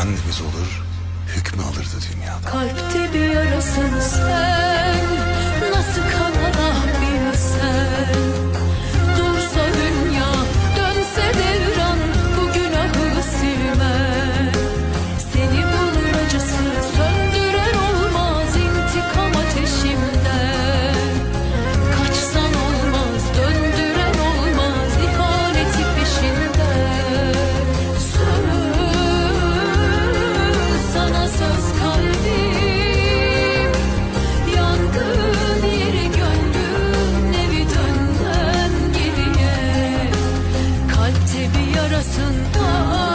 Efendimiz olur, hükmü alırdı dünyada. Kalpte bir yarasın sen gibi yarasında